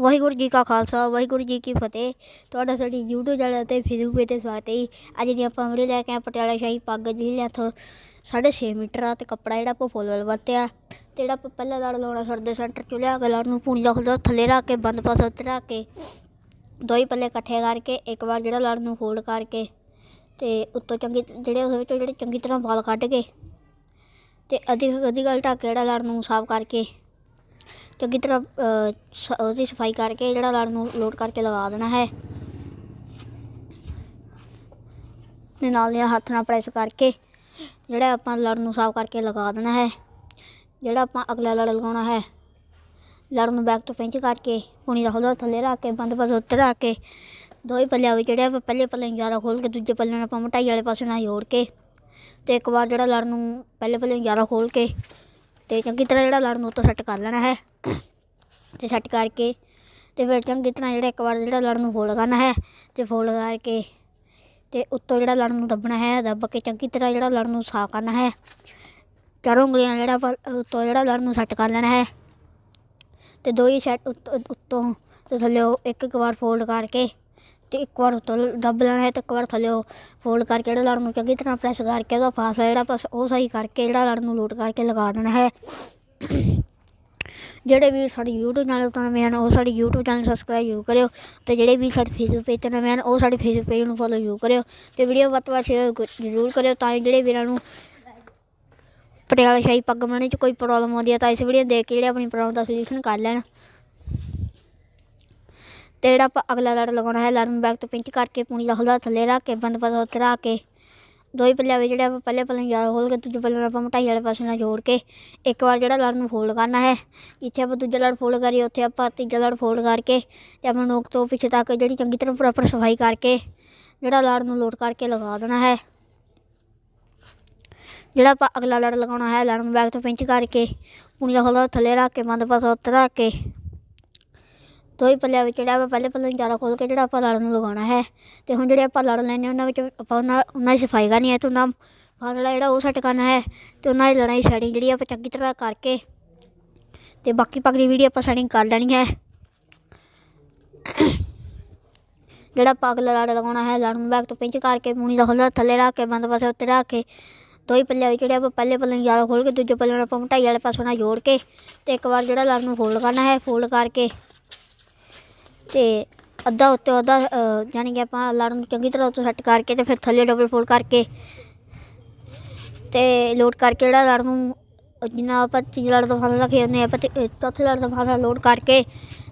ਵਾਹਿਗੁਰੂ ਜੀ ਕਾ ਖਾਲਸਾ, ਵਾਹਿਗੁਰੂ ਜੀ ਕੀ ਫਤਿਹ ਤੁਹਾਡਾ ਸਾਡੀ YouTube ਚੈਨਲ ਤੇ ਫੇਸਬੁੱਕ ਪੇਜ ਤੇ ਸਵਾਗਤ ਹੈ ਜੀ। ਅੱਜ ਦੀ ਆਪਾਂ ਵੀਡੀਓ ਲੈ ਕੇ ਆਏ ਪਟਿਆਲਾ ਸ਼ਾਹੀ ਪੱਗ ਜਿਹੜੀ ਇੱਥੋਂ 6.5 ਮੀਟਰ ਆ ਤੇ ਕੱਪੜਾ ਜਿਹੜਾ ਆਪਾਂ ਫੁੱਲ ਵੱਲ ਵਰਤਿਆ ਤੇ ਜਿਹੜਾ ਆਪਾਂ ਪਹਿਲਾਂ ਲੜ ਲਾਉਣਾ ਸਾਡੇ ਸੈਂਟਰ ਚੋਂ ਲਿਆ ਕੇ ਲੜ ਨੂੰ ਪੂਣੀ ਦਾ ਖੁੱਲਦਾ ਥੱਲੇ ਰੱਖ ਕੇ, ਬੰਦ ਪਾਸ ਉੱਤੇ ਰੱਖ ਕੇ ਦੋ ਪੱਲੇ ਇਕੱਠੇ ਕਰਕੇ, ਇੱਕ ਵਾਰ ਜਿਹੜਾ ਲੜ ਨੂੰ ਫੋਲਡ ਕਰਕੇ ਤੇ ਉੱਤੋਂ ਚੰਗੀ ਜਿਹੜੇ ਉਸ ਵਿੱਚੋਂ ਜਿਹੜੇ ਚੰਗੀ ਤਰ੍ਹਾਂ ਵਾਲ ਕੱਢ ਕੇ ਤੇ ਅਧਿਕ ਅਧਿਕ ਗੱਲ ਢੱਕ ਕੇ ਜਿਹੜਾ ਲੜ ਨੂੰ ਸਾਫ਼ ਕਰਕੇ ਚੰਗੀ ਤਰ੍ਹਾਂ ਸ- ਉਹਦੀ ਸਫ਼ਾਈ ਕਰਕੇ ਜਿਹੜਾ ਲੜ ਨੂੰ ਲੋਡ ਕਰਕੇ ਲਗਾ ਦੇਣਾ ਹੈ। ਤੇ ਨਾਲ ਨਾਲ ਹੱਥ ਨਾਲ ਪ੍ਰੈਸ ਕਰਕੇ ਜਿਹੜਾ ਆਪਾਂ ਲੜ ਨੂੰ ਸਾਫ਼ ਕਰਕੇ ਲਗਾ ਦੇਣਾ ਹੈ। ਜਿਹੜਾ ਆਪਾਂ ਅਗਲਾ ਲੜ ਲਗਾਉਣਾ ਹੈ ਲੜ ਨੂੰ ਬੈਕ ਤੋਂ ਪਿੰਚ ਕਰਕੇ ਪੁਣੀ ਦਾ ਹੌਲਾ ਥੱਲੇ ਰੱਖ ਕੇ, ਬੰਦ ਪਾਸੇ ਉੱਤੇ ਰੱਖ ਕੇ। ਦੋਈ ਪੱਲਿਆਂ ਵਿੱਚ ਜਿਹੜੇ ਆਪਾਂ ਪਹਿਲੇ ਪੱਲੇ ਨੂੰ ਜ਼ਿਆਦਾ ਖੋਲ ਕੇ, ਦੂਜੇ ਪੱਲੇ ਨੂੰ ਆਪਾਂ ਮੋਟਾਈ ਵਾਲੇ ਪਾਸੇ ਨਾਲ ਜੋੜ ਕੇ, ਤੇ ਇੱਕ ਵਾਰ ਜਿਹੜਾ ਲੜ ਨੂੰ ਪਹਿਲੇ ਪੱਲੇ ਨੂੰ ਜ਼ਿਆਦਾ ਖੋਲ ਕੇ ਤੇ ਚੰਗੀ ਤਰ੍ਹਾਂ ਜਿਹੜਾ ਲੜ ਨੂੰ ਉੱਤੋਂ ਸੈੱਟ ਕਰ ਲੈਣਾ ਹੈ। ਤੇ ਸੈੱਟ ਕਰਕੇ ਤੇ ਫਿਰ ਚੰਗੀ ਤਰ੍ਹਾਂ ਜਿਹੜਾ ਇੱਕ ਵਾਰ ਜਿਹੜਾ ਲੜ ਨੂੰ ਫੋਲਡ ਕਰਨਾ ਹੈ, ਤੇ ਫੋਲਡ ਕਰਕੇ ਤੇ ਉੱਤੋਂ ਜਿਹੜਾ ਲੜ ਨੂੰ ਦੱਬਣਾ ਹੈ, ਦੱਬ ਕੇ ਚੰਗੀ ਤਰ੍ਹਾਂ ਜਿਹੜਾ ਲੜ ਨੂੰ ਸਾਫ਼ ਕਰਨਾ ਹੈ। ਚਾਰੋਂ ਉਂਗਲੀਆਂ ਜਿਹੜਾ ਉੱਤੋਂ ਜਿਹੜਾ ਲੜ ਨੂੰ ਸੈੱਟ ਕਰ ਲੈਣਾ ਹੈ। ਤੇ ਦੋ ਹੀ ਸੈੱਟ ਉੱਤੋਂ ਤੇ ਥੱਲੇ ਇੱਕ ਇੱਕ ਵਾਰ ਫੋਲਡ ਕਰਕੇ ਤੇ ਇੱਕ ਵਾਰ ਉੱਤੋਂ ਡੱਬ ਲੈਣਾ ਹੈ ਤੇ ਇੱਕ ਵਾਰ ਥੱਲੇ ਫੋਲਡ ਕਰਕੇ ਜਿਹੜਾ ਲੜ ਨੂੰ ਚੰਗੀ ਤਰ੍ਹਾਂ ਪ੍ਰੈਸ ਕਰਕੇ ਉਹਦਾ ਫਾਸਲਾ ਜਿਹੜਾ ਬਸ ਉਹ ਸਹੀ ਕਰਕੇ ਜਿਹੜਾ ਲੜ ਨੂੰ ਲੋਡ ਕਰਕੇ ਲਗਾ ਦੇਣਾ ਹੈ। ਜਿਹੜੇ ਵੀਰ ਸਾਡੀ YouTube ਚੈਨਲ ਤੋਂ ਨਵੇਂ ਹਨ, ਉਹ ਸਾਡੀ YouTube ਚੈਨਲ ਸਬਸਕ੍ਰਾਈਬ ਜ਼ਰੂਰ ਕਰਿਓ ਤੇ ਜਿਹੜੇ ਵੀ ਸਾਡੇ Facebook ਪੇਜ ਤੋਂ ਨਵੇਂ ਹਨ, ਉਹ ਸਾਡੇ Facebook ਪੇਜ ਨੂੰ ਫੋਲੋ ਜ਼ਰੂਰ ਕਰਿਓ ਤੇ ਵੀਡੀਓ ਵੱਧ ਤੋਂ ਵੱਧ ਸ਼ੇਅਰ ਜ਼ਰੂਰ ਕਰਿਓ ਤਾਂ ਜਿਹੜੇ ਵੀਰਾਂ ਨੂੰ ਪਟਿਆਲਾ ਸ਼ਾਹੀ ਪੱਗ ਬਣਾਉਣ 'ਚ ਕੋਈ ਪ੍ਰੋਬਲਮ ਆਉਂਦੀ ਹੈ ਤਾਂ ਇਸ ਵੀਡੀਓ ਦੇਖ ਕੇ ਜਿਹੜੇ ਆਪਣੀ ਪ੍ਰੋਬਲਮ ਦਾ ਸੋਲੂਸ਼ਨ ਕਰ ਲੈਣ। ਤੇ ਜਿਹੜਾ ਆਪਾਂ ਅਗਲਾ ਲੜ ਲਗਾਉਣਾ ਹੈ ਲੜ ਨੂੰ ਬੈਕ ਤੋਂ ਪਿੰਚ ਕਰਕੇ ਪੂਣੀ ਦਾ ਹਲਦਾ ਥੱਲੇ ਰੱਖ ਕੇ, ਬੰਦ ਪਾਸਾ ਉਤਰਾ ਕੇ ਦੋ ਹੀ ਪੱਲਿਆਂ ਵਿੱਚ ਜਿਹੜੇ ਆਪਾਂ ਪਹਿਲੇ ਪੱਲੇ ਨੂੰ ਜ਼ਿਆਦਾ ਖੋਲ ਕੇ, ਦੂਜੇ ਪੱਲੇ ਨੂੰ ਆਪਾਂ ਮੋਟਾਈ ਵਾਲੇ ਪਾਸੇ ਨਾਲ ਜੋੜ ਕੇ, ਇੱਕ ਵਾਰ ਜਿਹੜਾ ਲੜ ਨੂੰ ਫੋਲਡ ਕਰਨਾ ਹੈ, ਜਿੱਥੇ ਆਪਾਂ ਦੂਜਾ ਲੜ ਫੋਲਡ ਕਰੀਏ, ਉੱਥੇ ਆਪਾਂ ਤੀਜਾ ਲੜ ਫੋਲਡ ਕਰਕੇ ਤੇ ਆਪਾਂ ਨੋਕ ਤੋਂ ਪਿੱਛੇ ਤੱਕ ਜਿਹੜੀ ਚੰਗੀ ਤਰ੍ਹਾਂ ਪ੍ਰੋਪਰ ਸਫ਼ਾਈ ਕਰਕੇ, ਜਿਹੜਾ ਲੜ ਨੂੰ ਲੋਡ ਕਰਕੇ ਲਗਾ ਦੇਣਾ ਹੈ। ਜਿਹੜਾ ਆਪਾਂ ਅਗਲਾ ਲੜ ਲਗਾਉਣਾ ਹੈ ਲੜ ਨੂੰ ਬੈਕ ਤੋਂ ਪਿੰਚ ਕਰਕੇ ਪੂਣੀ ਦਾ ਹਲਦਾ ਥੱਲੇ ਰੱਖ ਕੇ, ਬੰਦ ਪਾਸਾ ਉਤਰਾ ਕੇ ਦੋ ਹੀ ਪੱਲਿਆਂ ਵਿੱਚ ਜਿਹੜਾ ਵਾ ਪਹਿਲੇ ਪੱਲੇ ਨੂੰ ਜ਼ਿਆਦਾ ਖੋਲ ਕੇ ਜਿਹੜਾ ਆਪਾਂ ਲੜ ਨੂੰ ਲਗਾਉਣਾ ਹੈ। ਤੇ ਹੁਣ ਜਿਹੜੇ ਆਪਾਂ ਲੜ ਲੈਣੇ ਉਹਨਾਂ ਵਿੱਚ ਆਪਾਂ ਉਹਨਾਂ ਉਹਨਾਂ ਦੀ ਸਫ਼ਾਈ ਕਰਨੀ ਹੈ ਤੇ ਉਹਨਾਂ ਫਾਸਲਾ ਜਿਹੜਾ ਉਹ ਸੈੱਟ ਕਰਨਾ ਹੈ ਤੇ ਉਹਨਾਂ ਦੀ ਲੜਾਈ ਸੈਟਿੰਗ ਜਿਹੜੀ ਆਪਾਂ ਚੰਗੀ ਤਰ੍ਹਾਂ ਕਰਕੇ ਤੇ ਬਾਕੀ ਪੱਗ ਦੀ ਵੀਡੀਓ ਆਪਾਂ ਸੈਟਿੰਗ ਕਰ ਲੈਣੀ ਹੈ। ਜਿਹੜਾ ਪੱਗ ਲੜ ਲਗਾਉਣਾ ਹੈ, ਲੜਨ ਨੂੰ ਬੈਕ ਤੋਂ ਪਿੰਚ ਕਰਕੇ ਪੂਣੀ ਦਾ ਹੌਲਾ ਥੱਲੇ ਰੱਖ ਕੇ, ਬੰਦ ਪਾਸੇ ਉੱਤੇ ਰੱਖ ਕੇ, ਦੋ ਹੀ ਪੱਲਿਆਂ ਵਿੱਚ ਜਿਹੜੇ ਆਪਾਂ ਪਹਿਲੇ ਪੱਲੇ ਨੂੰ ਜ਼ਿਆਦਾ ਖੋਲ ਕੇ, ਦੂਜੇ ਪੱਲੇ ਨੂੰ ਆਪਾਂ ਮੋਟਾਈ ਵਾਲੇ ਪਾਸੇ ਨਾਲ ਜੋੜ ਕੇ ਤੇ ਇੱਕ ਵਾਰ ਜਿਹੜਾ ਲੜ ਨੂੰ ਫੋਲਡ ਕਰਨਾ ਹੈ ਫੋਲਡ ਕਰਕੇ ਤੇ ਅੱਧਾ ਉੱਤੇ ਅੱਧਾ ਅ, ਯਾਨੀ ਕਿ ਆਪਾਂ ਲੜ ਨੂੰ ਚੰਗੀ ਤਰ੍ਹਾਂ ਉੱਤੇ ਸੈੱਟ ਕਰਕੇ ਤੇ ਫਿਰ ਥੱਲੇ ਡਬਲ ਫੋਲਡ ਕਰਕੇ ਤੇ ਲੋਡ ਕਰਕੇ ਜਿਹੜਾ ਲੜ ਨੂੰ ਜਿੰਨਾ ਆਪਾਂ ਤੀਜੇ ਲੜ ਦਾ ਫਾਸਲਾ ਰੱਖਿਆ ਉਹਨੇ ਆਪਾਂ ਤੇ- ਅ, ਚੌਥੇ ਲੜ ਦਾ ਫਾਸਲਾ ਲੋਡ ਕਰਕੇ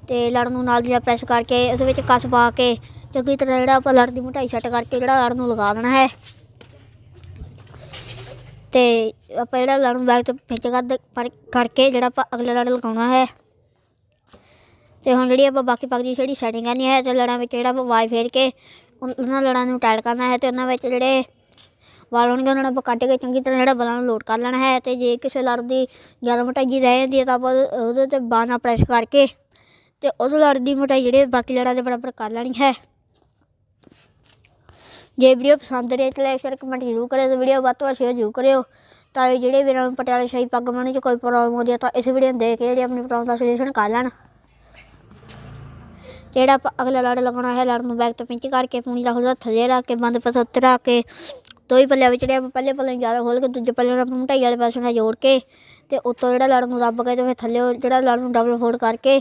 ਤੇ ਲੜ ਨੂੰ ਨਾਲ ਦੀ ਪ੍ਰੈਸ ਕਰਕੇ ਉਹਦੇ ਵਿੱਚ ਕਸ ਪਾ ਕੇ ਚੰਗੀ ਤਰ੍ਹਾਂ ਜਿਹੜਾ ਆਪਾਂ ਲੜ ਦੀ ਮੋਟਾਈ ਸੈੱਟ ਕਰਕੇ ਜਿਹੜਾ ਲੜ ਨੂੰ ਲਗਾ ਦੇਣਾ ਹੈ। ਤੇ ਆਪਾਂ ਜਿਹੜਾ ਲੜ ਨੂੰ ਬੈਗ ਤੋਂ ਖਿੱਚ ਕਰ ਪਰ- ਕਰਕੇ ਜਿਹੜਾ ਆਪਾਂ ਅਗਲੇ ਲੜ ਲਗਾਉਣਾ ਹੈ। ਤੇ ਹੁਣ ਜਿਹੜੀ ਆਪਾਂ ਬਾਕੀ ਪੱਗ ਦੀ ਜਿਹੜੀ ਸੈਟਿੰਗ ਕਰਨੀ ਹੈ, ਤੇ ਲੜਾਂ ਵਿੱਚ ਜਿਹੜਾ ਆਪਾਂ ਵਾਈ ਫੇਰ ਕੇ ਉਹਨਾਂ ਲੜਾਂ ਨੂੰ ਟਾਈਟ ਕਰਨਾ ਹੈ ਤੇ ਉਹਨਾਂ ਵਿੱਚ ਜਿਹੜੇ ਵਾਲ ਹੋਣਗੇ, ਉਹਨਾਂ ਨੂੰ ਆਪਾਂ ਕੱਢ ਕੇ ਚੰਗੀ ਤਰ੍ਹਾਂ ਜਿਹੜਾ ਬਲਾਂ ਨੂੰ ਲੋਡ ਕਰ ਲੈਣਾ ਹੈ ਤੇ ਜੇ ਕਿਸੇ ਲੜ ਦੀ ਜ਼ਿਆਦਾ ਮੋਟਾਈ ਜੀ ਰਹਿ ਜਾਂਦੀ ਹੈ ਤਾਂ ਆਪਾਂ ਉਹਦੇ- ਉਹਦੇ ਤੇ ਬਾਂਹ ਨਾਲ ਪ੍ਰੈਸ ਕਰਕੇ ਤੇ ਉਸ ਲੜ ਦੀ ਮਟਾਈ ਜਿਹੜੇ ਬਾਕੀ ਲੜਾਂ ਦੇ ਬਰਾਬਰ ਕਰ ਲੈਣੀ ਹੈ। ਜੇ ਵੀਡੀਓ ਪਸੰਦ ਰਹੇ ਤਾਂ ਲਾਈਕ ਸ਼ੇਅਰ ਕਮੈਂਟ ਜ਼ਰੂਰ ਕਰਿਓ ਤੇ ਵੀਡੀਓ ਵੱਧ ਤੋਂ ਵੱਧ ਸ਼ੇਅਰ ਜ਼ਰੂਰ ਕਰਿਓ। ਤਾਂ ਕਿ ਜਿਹੜੇ ਵੀਰਾਂ ਨੂੰ ਪਟਿਆਲਾ ਸ਼ਾਹੀ ਪੱਗ ਬਣਾਉਣ 'ਚ ਕੋਈ ਪ੍ਰੋਬਲਮ ਆਉਂਦੀ ਹੈ ਤਾਂ ਇਸ ਵੀਡੀਓ ਨੂੰ ਦੇਖ ਕੇ ਜਿਹੜੀ ਆਪਣੀ ਪ੍ਰੋਬਲਮ ਦਾ ਸੋਲੂਸ਼ਨ ਕਰ ਲੈਣ। ਜਿਹੜਾ ਆਪਾਂ ਅਗਲਾ ਲੜ ਲਗਾਉਣਾ ਹੈ ਲੜ ਨੂੰ ਬੈਕ ਤੋਂ ਪਿੰਚ ਕਰਕੇ ਪੂਣੀ ਦਾ ਹੌਲਾ ਥੱਲੇ ਰੱਖ ਕੇ ਬੰਦ ਪਾਸੇ ਉੱਤੇ ਰੱਖ ਕੇ ਦੋ ਹੀ ਪੱਲਿਆਂ ਵਿੱਚ ਜਿਹੜੇ ਆਪਾਂ ਪਹਿਲੇ ਪੱਲੇ ਨੂੰ ਜ਼ਿਆਦਾ ਖੋਲ ਕੇ ਦੂਜੇ ਪੱਲੇ ਨੂੰ ਆਪਾਂ ਮੋਟਾਈ ਵਾਲੇ ਪਾਸੇ ਨਾਲ ਜੋੜ ਕੇ ਤੇ ਉੱਤੋਂ ਜਿਹੜਾ ਲੜ ਨੂੰ ਦੱਬ ਕੇ ਤੇ ਫਿਰ ਥੱਲੇ ਜਿਹੜਾ ਲੜ ਨੂੰ ਡਬਲ ਫੋਲਡ ਕਰਕੇ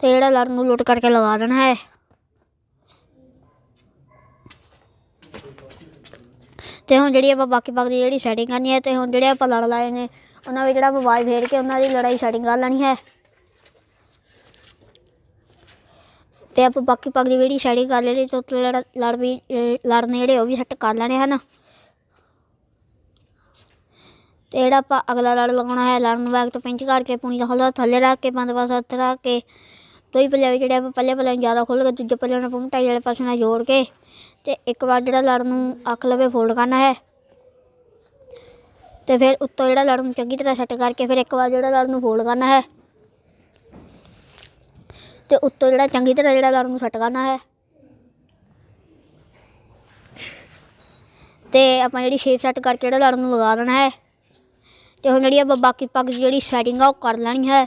ਤੇ ਜਿਹੜਾ ਲੜ ਨੂੰ ਲੁੱਟ ਕਰਕੇ ਲਗਾ ਦੇਣਾ ਹੈ। ਤੇ ਹੁਣ ਜਿਹੜੀ ਆਪਾਂ ਬਾਕੀ ਬਾਕੀ ਜਿਹੜੀ ਸੈਟਿੰਗ ਕਰਨੀ ਹੈ ਤੇ ਹੁਣ ਜਿਹੜੇ ਆਪਾਂ ਲੜ ਲਾਏ ਨੇ, ਉਹਨਾਂ ਵਿੱਚ ਜਿਹੜਾ ਆਪਾਂ ਵਾਈ ਫੇਰ ਕੇ ਉਹਨਾਂ ਦੀ ਲੜਾਈ ਸੈਟਿੰਗ ਕਰ ਲੈਣੀ ਹੈ। ਤੇ ਆਪਾਂ ਬਾਕੀ ਪੱਗ ਦੀ ਜਿਹੜੀ ਸੈਟਿੰਗ ਕਰ ਲੈਣੀ ਤੇ ਉੱਤੇ ਲੜ ਲੜ ਵੀ, ਅਹ ਜਿਹੜੇ ਉਹ ਵੀ ਸੈੱਟ ਕਰ ਲੈਣੇ ਹਨ। ਤੇ ਜਿਹੜਾ ਆਪਾਂ ਅਗਲਾ ਲੜ ਲਗਾਉਣਾ ਹੈ ਲੜ ਨੂੰ ਬੈਕ ਤੋਂ ਪਿੰਚ ਕਰਕੇ ਪੂਣੀ ਦਾ ਹੌਲਾ ਥੱਲੇ ਰੱਖ ਕੇ, ਬੰਦ ਪਾਸਾ ਉੱਤੇ ਰੱਖ ਕੇ ਦੋ ਹੀ ਪੱਲੇ ਜਿਹੜੇ ਆਪਾਂ ਪਹਿਲੇ ਪੱਲੇ ਨੂੰ ਜ਼ਿਆਦਾ ਖੋਲ ਕੇ, ਦੂਜੇ ਪੱਲੇ ਨੂੰ ਆਪਾਂ ਵਾਲੇ ਪਾਸੇ ਨਾਲ ਜੋੜ ਕੇ, ਤੇ ਇੱਕ ਵਾਰ ਜਿਹੜਾ ਲੜ ਨੂੰ ਅੱਖ ਲਵੇ ਫੋਲਡ ਕਰਨਾ ਹੈ। ਤੇ ਫਿਰ ਉੱਤੋਂ ਜਿਹੜਾ ਲੜ ਨੂੰ ਚੰਗੀ ਤਰ੍ਹਾਂ ਸੈੱਟ ਕਰਕੇ ਫਿਰ ਇੱਕ ਵਾਰ ਜਿਹੜਾ ਲੜ ਨੂੰ ਫੋਲਡ ਕਰਨਾ ਹੈ। ਤੇ ਉੱਤੋਂ ਜਿਹੜਾ ਚੰਗੀ ਤਰ੍ਹਾਂ ਜਿਹੜਾ ਲੜ ਨੂੰ ਸੈੱਟ ਕਰਨਾ ਹੈ। ਤੇ ਆਪਾਂ ਜਿਹੜੀ ਸ਼ੇਪ ਸੈੱਟ ਕਰਕੇ ਜਿਹੜਾ ਲੜ ਨੂੰ ਲਗਾ ਦੇਣਾ ਹੈ। ਤੇ ਹੁਣ ਜਿਹੜੀ ਆਪਾਂ ਬਾਕੀ ਪੱਗ ਦੀ ਜਿਹੜੀ ਸੈਟਿੰਗ ਆ ਉਹ ਕਰ ਲੈਣੀ ਹੈ।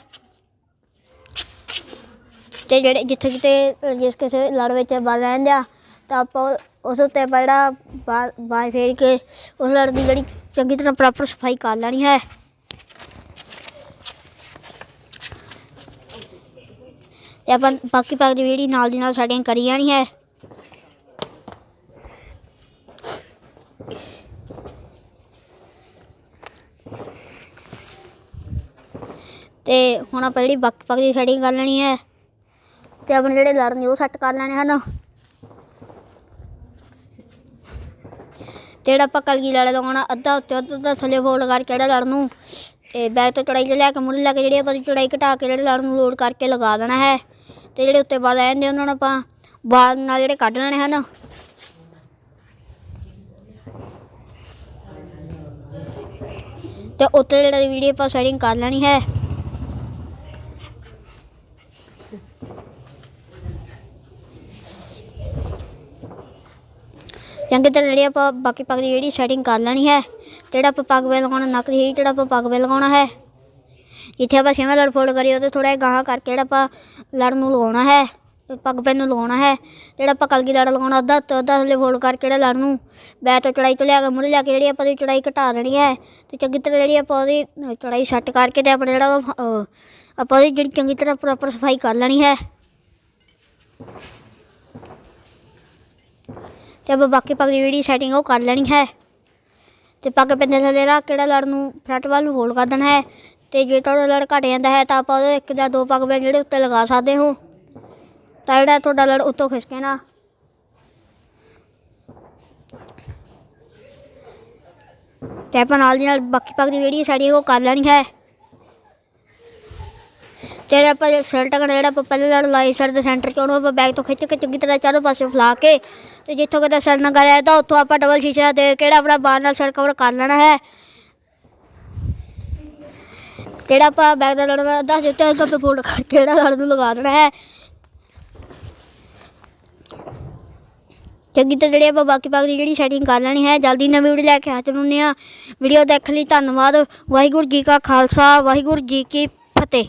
ਤੇ ਜਿਹੜੇ ਜਿੱਥੇ ਕਿਤੇ ਜਿਸ ਕਿਸੇ ਲੜ ਵਿੱਚ ਬਲ ਰਹਿੰਦੇ ਆ, ਤਾਂ ਆਪਾਂ ਉਸ ਉੱਤੇ ਆਪਾਂ ਜਿਹੜਾ ਬਾ- ਫੇਰ ਕੇ ਉਸ ਲੜ ਦੀ ਜਿਹੜੀ ਚੰਗੀ ਤਰ੍ਹਾਂ ਪ੍ਰੋਪਰ ਸਫ਼ਾਈ ਕਰ ਲੈਣੀ ਹੈ। ਤੇ ਆਪਾਂ ਬਾਕੀ ਪਾਕ ਦੀ ਜਿਹੜੀ ਨਾਲ ਦੀ ਨਾਲ ਸੈਟਿੰਗ ਕਰੀ ਜਾਣੀ ਹੈ। ਤੇ ਹੁਣ ਆਪਾਂ ਜਿਹੜੀ ਬਾਕੀ ਪਾਕ ਦੀ ਸੈਟਿੰਗ ਕਰ ਲੈਣੀ ਹੈ। ਤੇ ਆਪਣੇ ਜਿਹੜੇ ਲੜ ਨੇ ਉਹ ਸੈੱਟ ਕਰ ਲੈਣੇ ਹਨ। ਤੇ ਜਿਹੜਾ ਆਪਾਂ ਕਲਗੀ ਲੜ ਲਗਾਉਣਾ ਅੱਧਾ ਉੱਤੇ ਅੱਧਾ ਅੱਧਾ ਥੱਲੇ ਫੋਲਡ ਕਰਕੇ ਜਿਹੜਾ ਲੜ ਨੂੰ, ਤੇ ਬੈਕ ਤੋਂ ਚੜਾਈ ਲੈ ਕੇ ਮੁੱਲ ਲੈ ਕੇ ਜਿਹੜੀ ਆਪਾਂ ਦੀ ਚੜਾਈ ਘਟਾ ਕੇ ਜਿਹੜੇ ਲੜ ਨੂੰ ਲੋਡ ਕਰਕੇ ਲਗਾ ਦੇਣਾ ਹੈ। ਤੇ ਜਿਹੜੇ ਉੱਤੇ ਬਾਲ ਆ ਜਾਂਦੇ ਉਹਨਾਂ ਨੂੰ ਆਪਾਂ ਬਾਲ ਨਾਲ ਜਿਹੜੇ ਕੱਢ ਲੈਣੇ ਹਨ। ਤੇ ਉੱਤੇ ਜਿਹੜਾ ਵੀਡੀਓ ਆਪਾਂ ਸੈਟਿੰਗ ਕਰ ਲੈਣੀ ਹੈ। ਚੰਗੀ ਤਰ੍ਹਾਂ ਜਿਹੜੀ ਆਪਾਂ ਬਾਕੀ ਪੱਗ ਦੀ ਜਿਹੜੀ ਸੈਟਿੰਗ ਕਰ ਲੈਣੀ ਹੈ ਜਿਹੜਾ ਆਪਾਂ ਪੱਗ ਵੇ ਲਗਾਉਣਾ, ਨੱਕ ਦੀ ਜਿਹੜਾ ਆਪਾਂ ਪੱਗ ਵੇ ਲਗਾਉਣਾ ਹੈ। ਜਿੱਥੇ ਆਪਾਂ ਛੇਵਾਂ ਲੜ ਫੋਲਡ ਕਰੀਏ ਉਹਦੇ ਥੋੜਾ ਗਾਹਾਂ ਕਰਕੇ ਜਿਹੜਾ ਆਪਾਂ ਲੜ ਨੂੰ ਲਗਾਉਣਾ ਹੈ ਤੇ ਪੱਗ ਪੈਨ ਨੂੰ ਲਗਾਉਣਾ ਹੈ ਜਿਹੜਾ ਆਪਾਂ ਕਲਗੀ ਲੜ ਲਗਾਉਣਾ ਅੱਧਾ ਤੋਂ ਅੱਧਾ ਥੱਲੇ ਫੋਲਡ ਕਰਕੇ ਜਿਹੜਾ ਲੜ ਨੂੰ ਬੈ ਤੋਂ ਚੜਾਈ ਤੋਂ ਲਿਆ ਕੇ ਮੁੱਢ ਲਿਆ ਕੇ ਜਿਹੜੀ ਆਪਾਂ ਦੀ ਚੜਾਈ ਘਟਾ ਦੇਣੀ ਹੈ ਤੇ ਚੰਗੀ ਤਰ੍ਹਾਂ ਜਿਹੜੀ ਆਪਾਂ ਉਹਦੀ ਅ, ਚੜਾਈ ਸੈੱਟ ਕਰਕੇ ਤੇ ਆਪਣਾ ਜਿਹੜਾ ਉਹ, ਆਪਾਂ ਉਹਦੀ ਜਿਹੜੀ ਚੰਗੀ ਤਰ੍ਹਾਂ ਪ੍ਰੋਪਰ ਸਫ਼ਾਈ ਕਰ ਲੈਣੀ ਹੈ। ਤੇ ਆਪਾਂ ਬਾਕੀ ਪੱਗ ਦੀ ਜਿਹੜੀ ਸੈਟਿੰਗ ਉਹ ਕਰ ਲੈਣੀ ਹੈ। ਤੇ ਪੱਗ ਪੈਂਦੇ ਥੱਲੇ ਰੱਖ ਕਿਹੜਾ ਲੜ ਨੂੰ ਫਰੰਟ ਵੱਲ ਨੂੰ ਫੋਲਡ ਕਰ ਦੇਣਾ ਹੈ ਤੇ ਜੇ ਤੁਹਾਡਾ ਲੜ ਘਟ ਜਾਂਦਾ ਹੈ ਤਾਂ ਆਪਾਂ ਉਹਦੇ ਇੱਕ ਜਾਂ ਦੋ ਪੱਗ ਬੈਂਡ ਜਿਹੜੇ ਉੱਤੇ ਲਗਾ ਸਕਦੇ ਹੋ। ਤਾਂ ਜਿਹੜਾ ਤੁਹਾਡਾ ਲੜ ਉੱਤੋਂ ਖਿਸਕੇ ਨਾ। ਤੇ ਆਪਾਂ ਨਾਲ ਦੀ ਨਾਲ ਬਾਕੀ ਪੱਗ ਦੀ ਜਿਹੜੀ ਸੈਟਿੰਗ ਉਹ ਕਰ ਲੈਣੀ ਹੈ। ਤੇ ਆਪਾਂ ਜਿਹੜਾ ਆਪਾਂ ਸ਼ਰਟ ਕਰਨਾ ਜਿਹੜਾ ਆਪਾਂ ਪਹਿਲੇ ਲੜ ਲਾਈ ਸ਼ਰਟ ਦੇ ਸੈਂਟਰ ਚ, ਉਹਨੂੰ ਆਪਾਂ ਬੈਗ ਤੋਂ ਖਿੱਚ ਕੇ ਚੰਗੀ ਤਰ੍ਹਾਂ ਚਾਰੋਂ ਪਾਸੇ ਫਲਾ ਕੇ ਤੇ ਜਿੱਥੋਂ ਕਿਤੇ ਸੈਲ ਨਾ ਕਰਿਆ ਤਾਂ ਉੱਥੋਂ ਆਪਾਂ ਡਬਲ ਸ਼ੀਸ਼ਾ ਦੇ ਕਿਹੜਾ ਆਪਣਾ ਬਾਹਰ ਨਾਲ ਸਰ ਕਵਰ ਕਰ ਲੈਣਾ ਹੈ। ਜਿਹੜਾ ਆਪਾਂ ਬੈਗ ਦਾ ਲੜ ਦੱਸ ਦਿੱਤਾ ਉਸ ਤੋਂ ਫੋਲਡ ਕਰਕੇ ਜਿਹੜਾ ਲੜ ਨੂੰ ਲਗਾ ਦੇਣਾ ਹੈ। ਚੰਗੀ ਤਰ੍ਹਾਂ ਜਿਹੜੀ ਆਪਾਂ ਬਾਕੀ ਪਾਕ ਦੀ ਜਿਹੜੀ ਸੈਟਿੰਗ ਕਰ ਲੈਣੀ ਹੈ, ਜਲਦੀ ਨਵੀਂ ਵੀਡੀਓ ਲੈ ਕੇ ਹਾਜ਼ਰ ਹੁੰਦੇ ਆ ਵੀਡੀਓ ਦੇਖਣ ਲਈ ਧੰਨਵਾਦ। ਵਾਹਿਗੁਰੂ ਜੀ ਕਾ ਖਾਲਸਾ, ਵਾਹਿਗੁਰੂ ਜੀ ਕੀ ਫਤਿਹ।